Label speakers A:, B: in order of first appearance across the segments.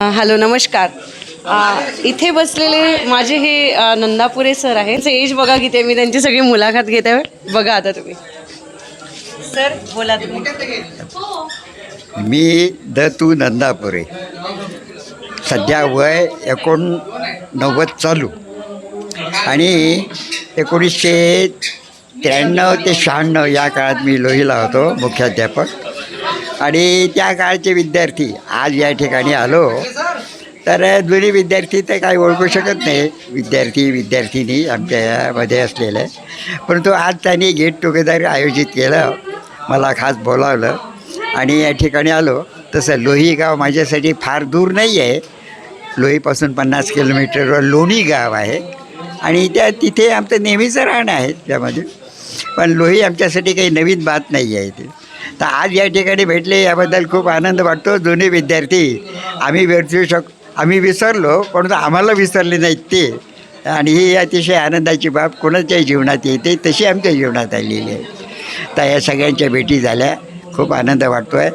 A: Hello नमस्कार. इथे बसलेले माझे हे नंदापुरे सर आहे त्यांचं एज बघा किती आहे. मी त्यांची सगळी मुलाखत घेते. बघा आता तुम्ही. सर बोला तुम्ही.
B: मी द तू नंदापुरे. सध्या वय एकोणनव्वद चालू. आणि एकोणीसशे त्र्याण्णव ते शहाण्णव या काळात मी लोहीला होतो मुख्याध्यापक. आणि त्या काळचे विद्यार्थी आज या ठिकाणी आलो तर जुने विद्यार्थी तर काही ओळखू शकत नाही. विद्यार्थी विद्यार्थिनी आमच्यामध्ये असलेलं असलेले. परंतु आज त्यांनी गेट टुगेदर आयोजित केलं मला खास बोलावलं आणि या ठिकाणी आलो. तसं लोही गाव माझ्यासाठी फार दूर नाही आहे. लोहीपासून पन्नास किलोमीटरवर लोणी गाव आहे. आणि त्या तिथे आमचं नेहमीचं राहणं आहे त्यामध्ये. पण लोही आमच्यासाठी काही नवीन बात नाही आहे ते तर आज या ठिकाणी भेटले याबद्दल खूप आनंद वाटतो. जुने विद्यार्थी आम्ही विसरू शक आम्ही विसरलो परंतु आम्हाला विसरले नाहीत ते. आणि ही अतिशय आनंदाची बाब कोणाच्याही जीवनात येते तशी आमच्या जीवनात आलेली आहे. तर या सगळ्यांच्या भेटी झाल्या. खूप आनंद वाटतो आहे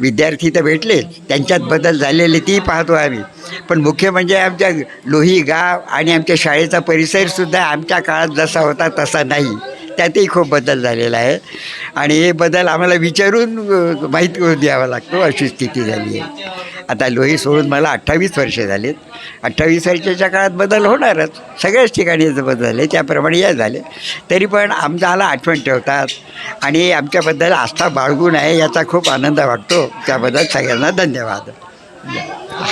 B: विद्यार्थी तर भेटले त्यांच्यात बदल झालेले ती पाहतो आम्ही. पण मुख्य म्हणजे आमच्या लोही गाव आणि आमच्या शाळेचा परिसरसुद्धा आमच्या काळात जसा होता तसा नाही. त्यातही खूप बदल झालेला आहे. आणि हे बदल आम्हाला विचारून माहीत करून द्यावा लागतो अशी स्थिती झाली आहे. आता लोही सोडून मला अठ्ठावीस वर्षे झालेत. अठ्ठावीस वर्षाच्या काळात बदल होणारच. सगळ्याच ठिकाणी याचे बदल झाले त्याप्रमाणे या झाले. तरी पण आमच्याला आठवण ठेवतात. आणि आमच्याबद्दल आस्था बाळगून आहे याचा खूप आनंद वाटतो. त्याबद्दल सगळ्यांना धन्यवाद.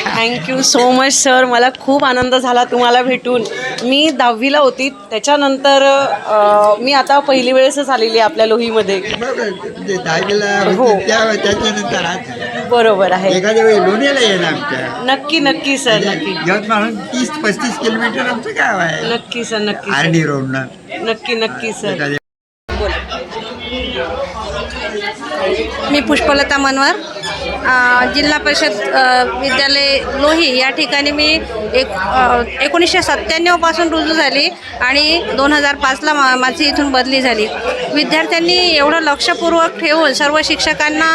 A: थँक्यू सो मच सर मला खूप आनंद झाला तुम्हाला भेटून. मी दहावीला होती. त्याच्यानंतर अ, मी आता पहिली वेळेसच आलेली आहे आपल्या लोहीमध्ये. हो.
B: त्याच्यानंतर आज.
A: बरोबर आहे.
B: एखाद्या वेळी लोण्याला येणं आमच्या.
A: नक्की नक्की सर नक्की.
B: यवतमाळहून तीस पस्तीस किलोमीटर आमचं गाव आहे.
A: नक्की सर नक्की सर.
B: आर्णी रोडनं.
A: नक्की नक्की सर.
B: एखाद्या
C: मी पुष्पलता मनवर. जिल्हा परिषद विद्यालय लोही या ठिकाणी मी एक एकोणीसशे सत्त्याण्णवपासून रुजू झाली आणि दोन हजार पाचला मा माझी इथून बदली झाली. विद्यार्थ्यांनी एवढं लक्षपूर्वक ठेवून सर्व शिक्षकांना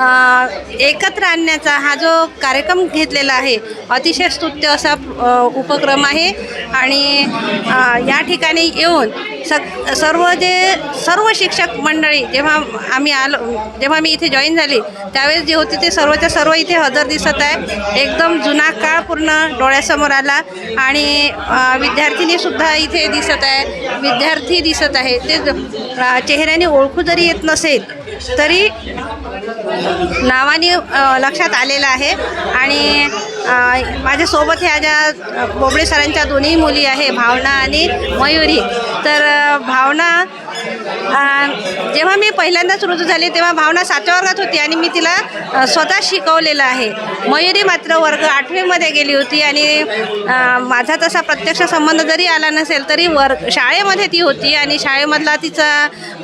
C: एकत्र आणण्याचा हा जो कार्यक्रम घेतलेला आहे अतिशय स्तुत्य असा उपक्रम आहे. आणि या ठिकाणी येऊन सग सर्व जे सर्व शिक्षक मंडळी जेव्हा आम्ही आलो जेव्हा मी इथे जॉईन झाली त्यावेळेस जे होते ते सर्वच्या सर्व इथे हजर दिसत आहे. एकदम जुना काळ पूर्ण डोळ्यासमोर आला आणि विद्यार्थिनीसुद्धा इथे दिसत आहे. विद्यार्थी दिसत आहे. ते चेहऱ्याने ओळखू जरी येत नसेल तरी नावाने लक्षात आलेलं आहे. आणि माझ्यासोबत ह्या ज्या बोबडे सरांच्या दोन्ही मुली आहे भावना आणि मयुरी तर भावना जेव्हा मी पहिल्यांदाच रुजू झाले तेव्हा भावना सातव्या वर्गात होती आणि मी तिला स्वतः शिकवलेलं आहे. मयुरी मात्र वर्ग आठवीमध्ये गेली होती आणि माझा तसा प्रत्यक्ष संबंध जरी आला नसेल तरी वर्ग शाळेमध्ये ती होती आणि शाळेमधला तिचा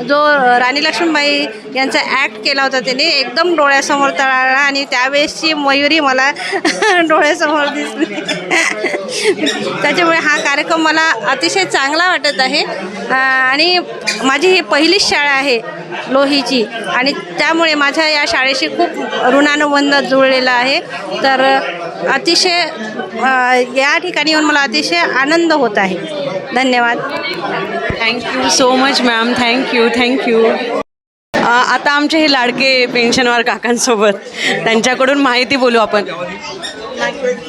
C: जो राणी लक्ष्मीबाई यांचा ॲक्ट केला होता त्याने एकदम डोळ्यासमोर तळाला आणि त्यावेळेसची मयुरी मला डोळ्यासमोर दिसली. त्याच्यामुळे हा कार्यक्रम मला अतिशय चांगला वाटत आहे. आणि माझी ही पहिलीच शाळा आहे लोहीची आणि त्यामुळे माझ्या या शाळेशी खूप ऋणानुबंध जुळलेला आहे. तर अतिशय या ठिकाणी येऊन मला अतिशय आनंद होत आहे. धन्यवाद.
A: Thank you so much ma'am thank you thank you आता आमचे हे लाडके पेन्शनवार काकांसोबत त्यांच्याकडून माहिती बोलू आपण.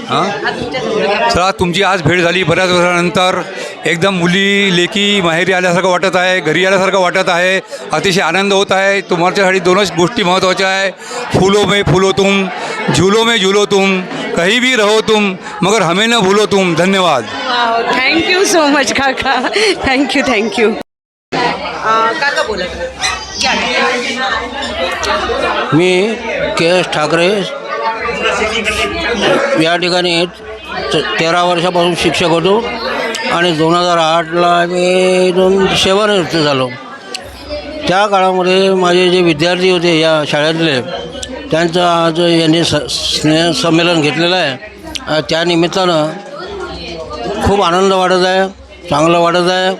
D: हां? चला तुमची आज भेट झाली बऱ्याच वर्षानंतर. एकदम मुली लेकी माहेरी आल्यासारखं वाटत आहे घरी आल्यासारखं वाटत आहे. अतिशय आनंद होत आहे. तुम्हाच्यासाठी दोनच गोष्टी महत्त्वाच्या आहे. फुलो में फुलो तुम झुलो में झुलो तुम कहीं भी रहो तुम मगर हमें न भूलो तुम. धन्यवाद.
A: थँक्यू सो मच काका. थँक्यू थँक्यू काका बोला.
E: मी के एस ठाकरे या ठिकाणी ते तेरा वर्षापासून शिक्षक होतो आणि दोन हजार आठला मी दोन सेवानिवृत्त झालो. त्या काळामध्ये माझे जे विद्यार्थी होते या शाळेतले त्यांचं आज यांनी स स्नेह संमेलन घेतलेलं आहे. त्यानिमित्तानं त्या निमित्तानं खूप आनंद वाटत आहे चांगलं वाटत आहे.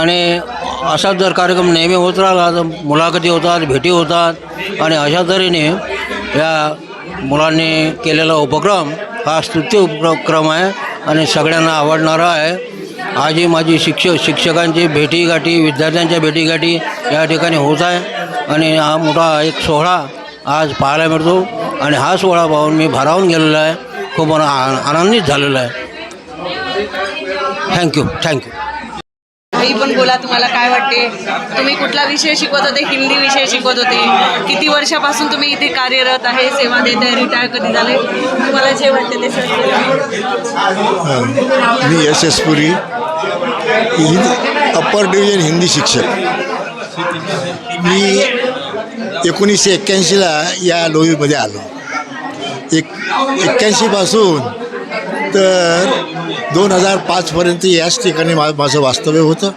E: आणि असाच जर कार्यक्रम नेहमी होत राहिला तर मुलाखती होतात भेटी होतात. आणि अशा तऱ्हेने या मुलांनी केलेला उपक्रम हा स्तुत्य उपक्रम आहे आणि सगळ्यांना आवडणारा आहे. आजी माझी शिक्षक शिक्षकांची भेटीगाठी विद्यार्थ्यांच्या भेटीगाठी या ठिकाणी होत आहे. आणि हा मोठा एक सोहळा आज पाहायला मिळतो. आणि हा सोहळा पाहून मी भारावून गेलेला आहे. खूप आ- आनंदित झालेला आहे. थँक्यू थँक्यू
A: बोला तुम्हाला काय वाटते? तुम्ही कुठला विषय शिकवत होते? हिंदी विषय शिकवत होते. किती वर्षापासून तुम्ही इथे कार्यरत आहे सेवा देत आहे रिटायर कधी झाले तुम्हाला जे वाटते ते सर
F: मी S S Puri upper division Hindi शिक्षक. मी एकोणीसशे एक्क्याऐंशीला या लोहीमध्ये आलो. एक एक्क्याऐंशीपासून तर दोन हजार पाचपर्यंत याच ठिकाणी मा माझं वास्तव्य होतं.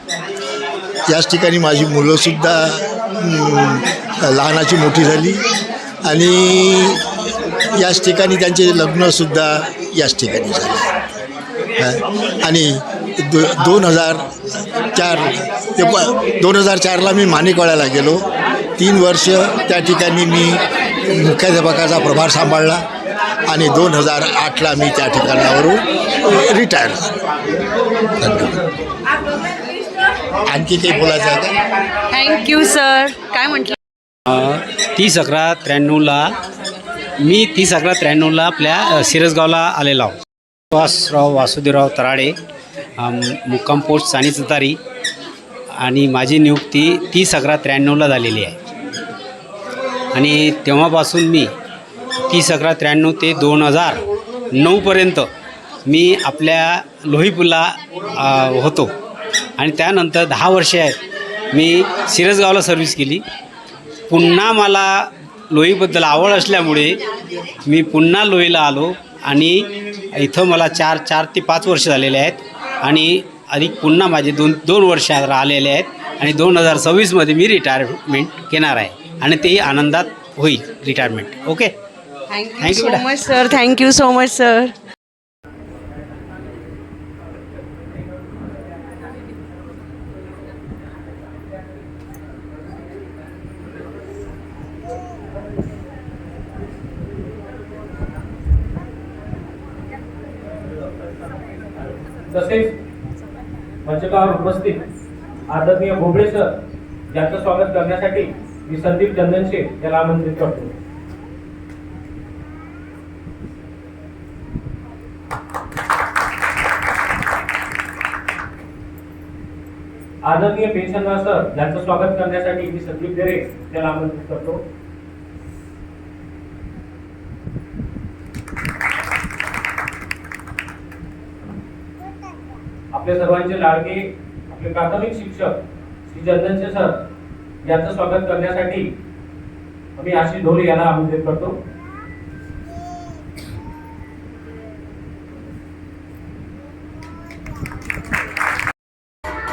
F: याच ठिकाणी माझी मुलंसुद्धा लहानाची मोठी झाली. आणि याच ठिकाणी त्यांचे लग्नसुद्धा याच ठिकाणी झाले. आणि दो दोन हजार चार ते प दोन हजार चारला मी माणिकवाड्याला गेलो. तीन वर्ष त्या ठिकाणी मी मुख्याध्यापकाचा प्रभार सांभाळला. आणि दोन हजार आठला मी त्या ठिकाणावरून रिटायर झालो. धन्यवाद. आणखी काही बोलायचं आहे का?
A: थँक्यू सर काय म्हटलं?
G: तीस अकरा त्र्याण्णवला मी तीस अकरा त्र्याण्णवला आपल्या अ, सिरसगावला आलेलो आहो. सुहासराव वासुदेवराव तराडे अम, मुक्काम पोस्ट सानी तुतारी आणि माझी नियुक्ती तीस अकरा त्र्याण्णवला झालेली आहे. आणि तेव्हापासून मी तीस अकरा त्र्याण्णव ते दोन हजार नऊपर्यंत मी आपल्या लोहीपूरला अ, होतो. आणि त्यानंतर दहा वर्षे आहेत. मी सिरसगावला सर्व्हिस केली. पुन्हा मला लोहीबद्दल आवड असल्यामुळे मी पुन्हा लोहीला आलो आणि इथं मला चार चार ते पाच वर्ष झालेले आहेत आणि अधिक पुन्हा माझे दोन दोन वर्ष राहिलेले आहेत आणि दोन हजार सव्वीसमध्ये मी रिटायरमेंट घेणार आहे आणि तेही आनंदात होईल retirement okay
A: thank you so. Much sir thank you so much sir
H: मंचकावर उपस्थित आदरणीय भोबळे सर यांचं स्वागत करण्यासाठी मी संदीप चंदनशे याला आमंत्रित करतो. आदरणीय पेन्शनदार सर यांचं स्वागत करण्यासाठी मी संदीप देरे याला आमंत्रित करतो. आपल्या सर्वांचे लाडके आपले प्राथमिक शिक्षक श्री चंदनचे सर यांचं स्वागत करण्यासाठी आम्ही आशिष ढोले यांना आमंत्रित करतो.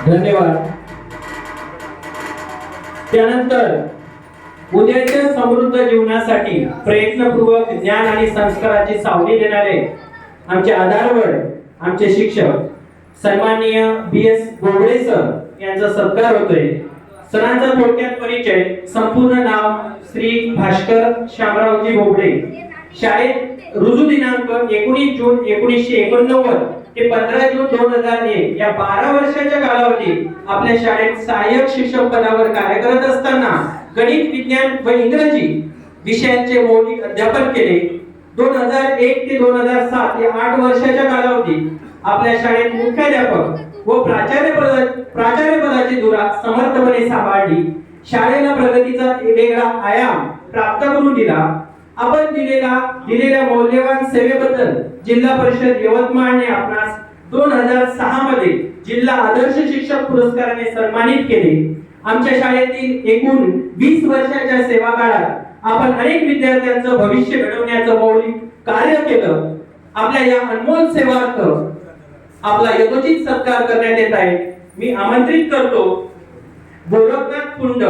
H: धन्यवाद. त्यानंतर उद्याच्या समृद्ध जीवनासाठी प्रयत्नपूर्वक ज्ञान आणि संस्काराची सावली देणारे आमचे आधारवड आमचे शिक्षक सन्माननीय बी एस बोबडे सर यांचा सत्कार होतोय. सरांचा थोडक्यात परिचय संपूर्ण नाव श्री भास्कर शामरावजी बोबडे. शाळेत रुजू दिनांक एकोणीस जून एकोणीसशे एकोणनव्वद ते पंधरा जून दोन हजार एक या बारा वर्षाच्या कालावधीत आपल्या शाळेत सहाय्यक शिक्षक पदावर कार्य करत असताना गणित विज्ञान व इंग्रजी विषयांचे मौलिक अध्यापन केले. दोन हजार एक ते दोन हजार सात या आठ वर्षाच्या कालावधीत आपल्या शाळेत मुख्याध्यापक व प्राचार्य पद प्राचार्य पदाची धुरा समर्थपणे सांभाळली. शाळेला प्रगतीचा वेगळा आयाम प्राप्त करून दिला. आपण दिलेला दिलेल्या मौल्यवान सेवेबद्दल जिल्हा परिषद यवतमाळने आपणास दोन हजार सहा मध्ये जिल्हा आदर्श शिक्षक पुरस्काराने सन्मानित केले. आमच्या शाळेतील एकूण वीस वर्षाच्या सेवा काळात आपण अनेक विद्यार्थ्यांचं भविष्य घडवण्याचं मौलिक कार्य केलं. आपल्या या अनमोल सेवार्थ आपला यथोचित सत्कार करण्यात येत आहे. मी आमंत्रित करतो गोरखनाथ कुंड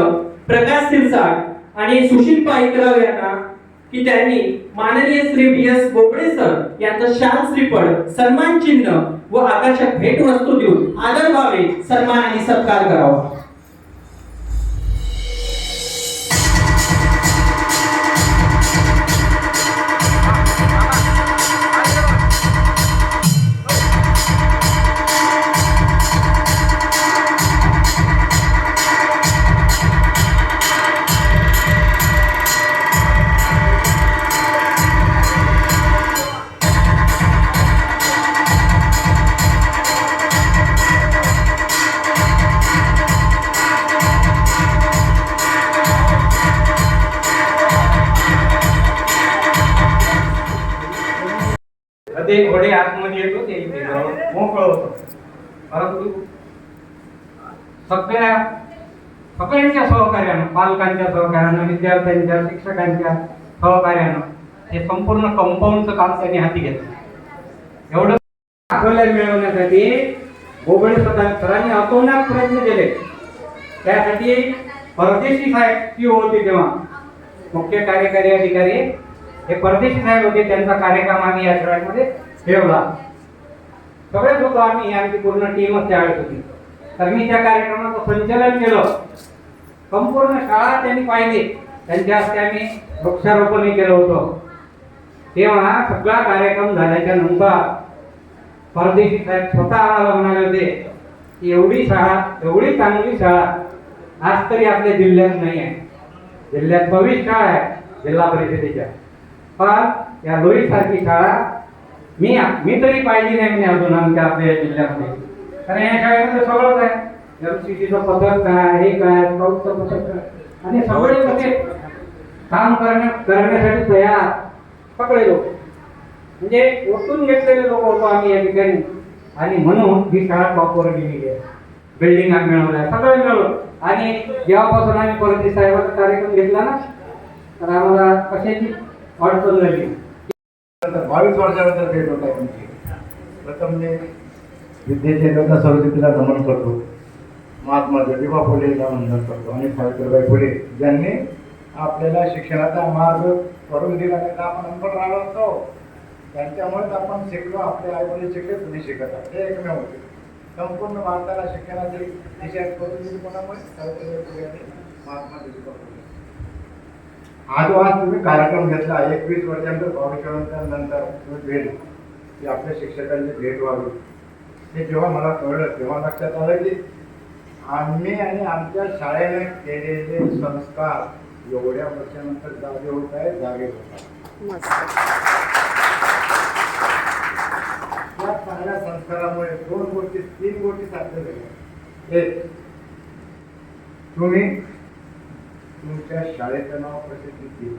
H: प्रकाश सिरसाट आणि सुशील पाईकराव यांना की त्यांनी माननीय Shri B S Bobde sir यांचं शाल श्रीफळ सन्मान चिन्ह व आकर्षक भेट वस्तू देऊन आदर व्हावे सन्मान आणि सत्कार करावा.
A: ते घोडे आतमध्ये येतो ते इथे मोकळं होतं. परंतु सगळ्या सगळ्यांच्या सहकार्यानं पालकांच्या सहकार्यानं विद्यार्थ्यांच्या शिक्षकांच्या सहकार्यानं हे संपूर्ण कंपाऊंडचं काम त्यांनी हाती घेतलं. एवढं दाखवल्या मिळवण्यासाठी गोबळे सरांनी अतोनात प्रयत्न केले. त्यासाठी परदेशी साहेब पीओ होते तेव्हा मुख्य कार्यकारी अधिकारी हे परदेशी साहेब होते त्यांचा कार्यक्रम आम्ही या शाळेमध्ये ठेवला. सगळेच होतो आम्ही आमची पूर्ण टीमच त्यावेळेस होती. तर मी त्या कार्यक्रमाचं संचालन केलं. संपूर्ण शाळा त्यांनी पाहिली. त्यांच्या हस्ते आम्ही वृक्षारोपणही केलं होतं. तेव्हा सगळा कार्यक्रम झाल्याच्यानंतर परदेशी साहेब स्वतः आम्हाला म्हणाले होते की एवढी शाळा एवढी चांगली शाळा आज तरी आपल्या जिल्ह्यात नाही आहे. जिल्ह्यात भविष्य शाळा आहे जिल्हा परिषदेच्या. पण या लोही सारखी शाळा. मी मी तरी पाहिली नाही मी अजून आमच्या आपल्या जिल्ह्यामध्ये. कारण या शाळेमध्ये सगळंच आहे. एमसीसीचं पथक काय हे काय स्काउटचं पथक काय. आणि सगळे कसे काम करण्या करण्यासाठी तयार. सगळे लोक. म्हणजे ओतून घेतलेले लोक होतो आम्ही या ठिकाणी. आणि म्हणून ही शाळा टॉपवर गेलेली आहे. बिल्डिंग आम्ही मिळवल्या. सगळं मिळवलं. आणि जेव्हापासून आम्ही परदेश साहेबांचा कार्यक्रम घेतला ना तर आम्हाला कशाची अडचण झाली नंतर
I: बावीस वर्षानंतर भेट होत आहे तुमची प्रथम मी विद्येचे लोक सरस्वतीला नमन करतो महात्मा ज्योतिबा फुलेला वंदन करतो आणि सावित्रीबाई फुले ज्यांनी आपल्याला शिक्षणाचा मार्ग करून दिला त्यांना आपण अनपढ राहिलो असतो त्यांच्यामुळेच आपण शिकलो आपले आई शिकले तुम्ही शिकत आहात हे एकमेव होते संपूर्ण भारताला शिक्षणाची दिशा कोणामुळे सावित्रीबाई फुले आणि महात्मा ज्योतिबा फुले आज आज तुम्ही कार्यक्रम घेतला एकवीस वर्षानंतर बावीस वर्षानंतर तुम्ही भेट की आपल्या शिक्षकांची भेट व्हावी. हे जेव्हा मला कळलं तेव्हा लक्षात आलं की आम्ही आणि आमच्या शाळेने केलेले संस्कार एवढ्या वर्षानंतर जागे होत आहे जागे होत आहे या चांगल्या संस्कारामुळे दोन गोष्टी तीन गोष्टी साध्य झाल्या. एक तुम्ही तुमच्या शाळेचं नाव प्रसिद्ध केलं.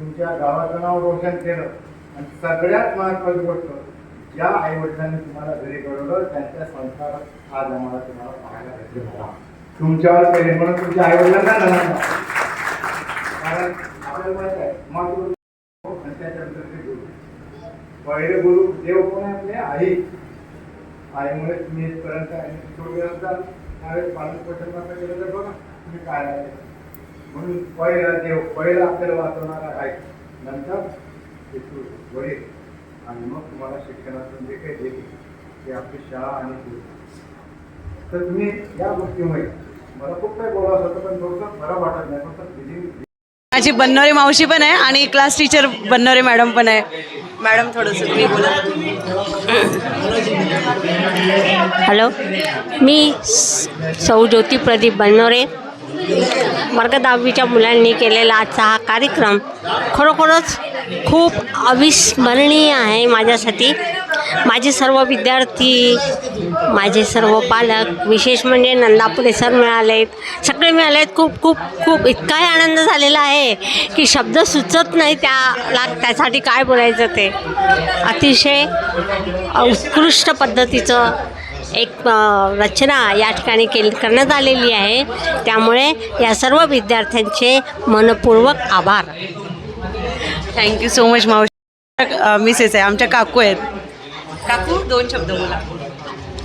I: तुमच्या गावाचं नाव रोशन केलं. आणि सगळ्यात महत्वाची गोष्ट ज्या आई वडिलांनी तुम्हाला घरी घडवलं त्यांच्या संस्कार आज आम्हाला तुम्हाला पाहायला भेटले. मला तुमच्यावर प्रेम म्हणून तुमच्या आई वडिलांना कारण आपल्याला माहीत आहे मातृ आणि त्याच्यानंतर ते गुरु. पहिले गुरु देव कोण आपले आई. आईमुळे तुम्ही इथपर्यंत आणि थोडी असताल त्यावेळेस पालन पोषण कसं केलं तर बघा तुम्ही काय आहे. म्हणून पहिला देव पहिला आपल्याला वाचवणारा आहे. नंतर वडील. आणि मग तुम्हाला शिक्षणातून जे काही देते ते आपली शाळा आणि गुरु तर तुम्ही या गोष्टीमुळे मला खूप काही बोलावं होतं पण वाटत नाही. फक्त
J: माझी बन्नोरे मावशी पण आहे आणि क्लास टीचर बन्नोरे मॅडम पण आहे. मॅडम थोडंसं तुम्ही बोला.
K: हॅलो मी सौ ज्योती प्रदीप बनोरे वर्ग दहावीच्या मुलांनी केलेला आजचा हा कार्यक्रम खरोखरच खूप अविस्मरणीय आहे माझ्यासाठी. माझे सर्व विद्यार्थी माझे सर्व पालक विशेष म्हणजे नंदापुरे सर मिळाले आहेत सगळे मिळाले आहेत खूप खूप खूप इतकाही आनंद झालेला आहे की शब्द सुचत नाही त्याला त्यासाठी काय बोलायचं ते. अतिशय उत्कृष्ट पद्धतीचं एक रचना या ठिकाणी केली करण्यात आलेली आहे. त्यामुळे या सर्व विद्यार्थ्यांचे मनपूर्वक आभार.
J: थँक्यू सो मच मावशी. मिसेस आहे. आमच्या काकू आहेत. काकू दोन शब्द बोला.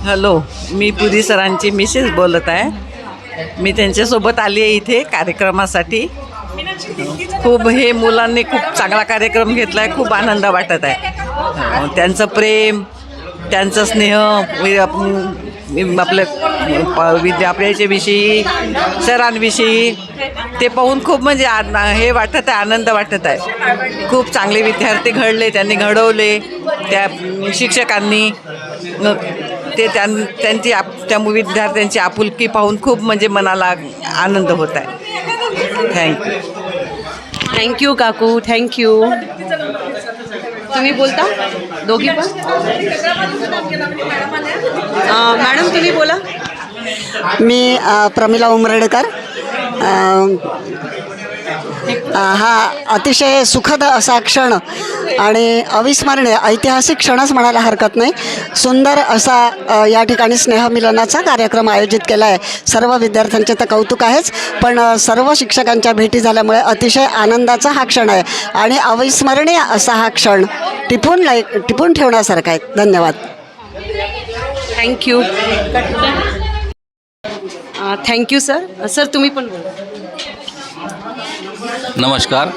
L: हॅलो मी पुरी सरांची मिसेस बोलत आहे. मी त्यांच्यासोबत आली आहे इथे कार्यक्रमासाठी. खूप हे मुलांनी खूप चांगला कार्यक्रम घेतला आहे खूप आनंद वाटत आहे. त्यांचं प्रेम त्यांचं स्नेह आपल्या आपलं प- विद्यापीठाच्या विषयी सरांविषयी ते पाहून खूप म्हणजे आ- हे वाटत आहे आनंद वाटत आहे. खूप चांगले विद्यार्थी घडले त्यांनी घडवले त्या शिक्षकांनी ते त्यां त्यांची आप त्या विद्यार्थ्यांची आपुलकी पाहून खूप म्हणजे मनाला आनंद होत आहे. थँक्यू
J: थँक्यू काकू. थँक्यू तुम्ही बोलता? दोघी पण? मॅडम तुम्ही बोला.
M: मी प्रमिला उमरडेकर. हा अतिशय सुखद असा क्षण आणि अविस्मरणीय ऐतिहासिक क्षणच म्हणायला हरकत नाही. सुंदर असा या ठिकाणी स्नेहमिलनाचा कार्यक्रम आयोजित केला आहे सर्व विद्यार्थ्यांचे तर कौतुक आहेच पण सर्व शिक्षकांच्या भेटी झाल्यामुळे अतिशय आनंदाचा हा क्षण आहे आणि अविस्मरणीय असा हा क्षण. टिपून लाई टिपून ठेवण्यासारखा आहे. धन्यवाद.
A: थँक्यू थँक्यू सर सर तुम्ही पण बोला.
N: नमस्कार.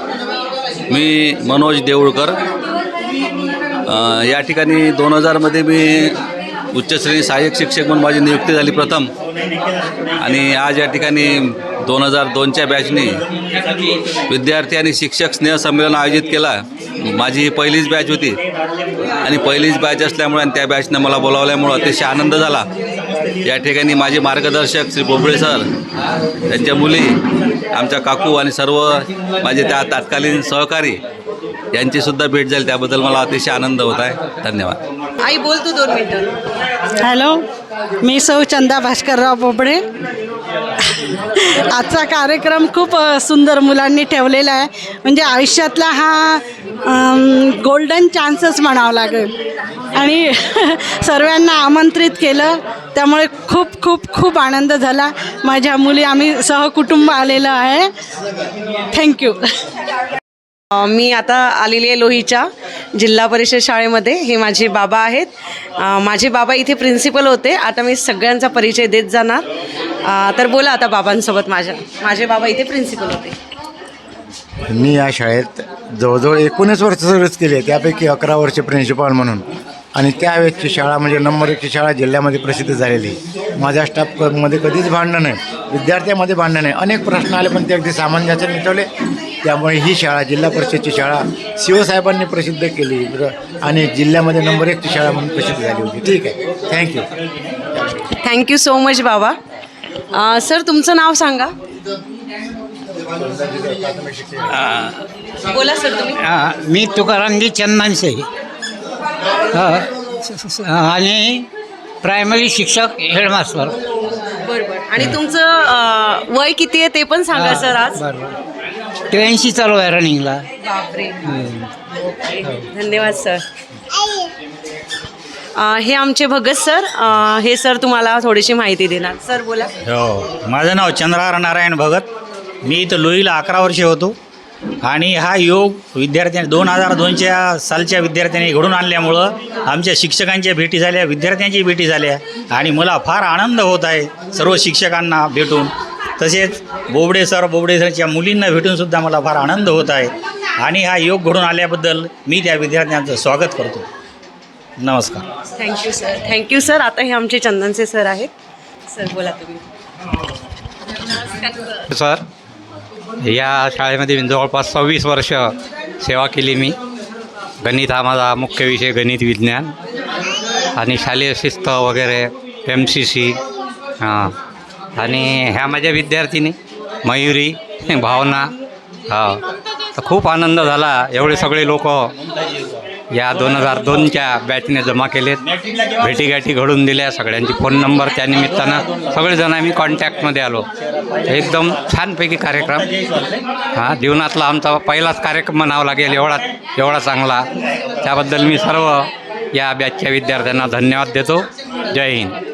N: मी मनोज देऊळकर. अ, या ठिकाणी दोन हजारमध्ये मी उच्चश्रेणी सहाय्यक शिक्षक म्हणून माझी नियुक्ती झाली प्रथम. आणि आज या ठिकाणी दोन हजार दोनच्या बॅचने विद्यार्थी आणि शिक्षक स्नेहसंमेलन आयोजित केला. माझी ही पहिलीच बॅच होती. आणि पहिलीच बॅच असल्यामुळे आणि त्या बॅचनं मला बोलावल्यामुळं अतिशय आनंद झाला. या ठिकाणी माझे मार्गदर्शक श्री बोबळे सर त्यांच्या मुली आमच्या काकू आणि सर्व माझे त्या तात्कालीन सहकारी यांचीसुद्धा भेट झाली. त्याबद्दल मला अतिशय आनंद होत आहे. धन्यवाद.
A: आई बोल तू दोन मिनिटं.
M: हॅलो मी सौ चंदा भास्करराव बोबडे. आजचा कार्यक्रम खूप सुंदर मुलांनी ठेवलेला आहे. म्हणजे आयुष्यातला हा गोल्डन चान्सच म्हणावं लागेल. आणि सर्वांना आमंत्रित केलं. त्यामुळे खूप खूप खूप आनंद झाला. माझ्या मुली आम्ही सहकुटुंब आलेलं आहे. थँक्यू
A: मी आता आलेली आहे लोहीच्या जिल्हा परिषद शाळेमध्ये. हे माझे बाबा आहेत. माझे बाबा इथे प्रिन्सिपल होते. आता मी सगळ्यांचा परिचय देत जाणार. तर बोला आता बाबांसोबत माझ्या. माझे बाबा इथे प्रिन्सिपल होते.
I: मी या शाळेत जवळजवळ एकोणीस वर्ष सर्व्हिस केली आहे. त्यापैकी अकरा वर्ष प्रिन्सिपल म्हणून. आणि त्यावेळेसची शाळा म्हणजे नंबर एकची शाळा जिल्ह्यामध्ये प्रसिद्ध झालेली. माझ्या स्टाफमध्ये कधीच भांडणं नाही. विद्यार्थ्यांमध्ये भांडणं नाही. अनेक प्रश्न आले पण ते अगदी सामंजस्य मिटवले. त्यामुळे ही शाळा जिल्हा परिषदची शाळा शिवसाहेबांनी प्रसिद्ध केली. आणि जिल्ह्यामध्ये नंबर एकची शाळा म्हणून प्रसिद्ध झाली होती. ठीक आहे. Thank you
A: thank you so much बाबा. सर तुमचं नाव सांगा. बोला सर तुम्ही.
O: मी तुकारामजी चंदनसे आणि प्रायमरी शिक्षक हेडमास्टर.
A: आणि तुमचं अ, वय किती आहे ते पण सांगा सर आज.
O: बरोबर ट्वेंशी चालू आहे रनिंगला.
A: बापरे. धन्यवाद सर. अ, हे आमचे भगत सर अ, हे सर तुम्हाला थोडीशी माहिती देणार. सर बोला.
O: हो. माझं नाव चंद्रहार नारायण भगत. मी इथं लोहीला अकरा वर्षे होतो. आणि हा योग विद्यार्थ्यां दोन हजार दोनच्या सालच्या विद्यार्थ्यांनी घडून आणल्यामुळं आमच्या शिक्षकांच्या भेटी झाल्या विद्यार्थ्यांची भेटी झाल्या आणि मला फार आनंद होत आहे सर्व शिक्षकांना भेटून. तसेच बोबडे सर बोबडे सरच्या मुलींना भेटूनसुद्धा मला फार आनंद होत आहे. आणि हा योग घडून आल्याबद्दल मी त्या विद्यार्थ्यांचं स्वागत करतो. नमस्कार.
A: थँक्यू सर थँक्यू सर आता हे आमचे चंदनचे सर आहेत. सर बोला तुम्ही.
O: सर या शाळेमध्ये मी जवळपास सव्वीस वर्ष सेवा केली मी. गणित हा माझा मुख्य विषय गणित विज्ञान. आणि शालेय शिस्त वगैरे एम सी सी हां. आणि ह्या माझ्या विद्यार्थिनी मयुरी भावना हा. तर खूप आनंद झाला. एवढे सगळे लोक या दोन हजार दोनच्या बॅचने जमा केलेत. भेटीगाठी घडून दिल्या सगळ्यांची. फोन नंबर त्यानिमित्तानं सगळेजण आम्ही कॉन्टॅक्टमध्ये आलो. एकदम छानपैकी कार्यक्रम. हा जीवनातला आमचा पहिलाच कार्यक्रम म्हणावा लागेल. एवढा एवढा चांगला. त्याबद्दल मी सर्व या बॅचच्या विद्यार्थ्यांना धन्यवाद देतो. जय हिंद.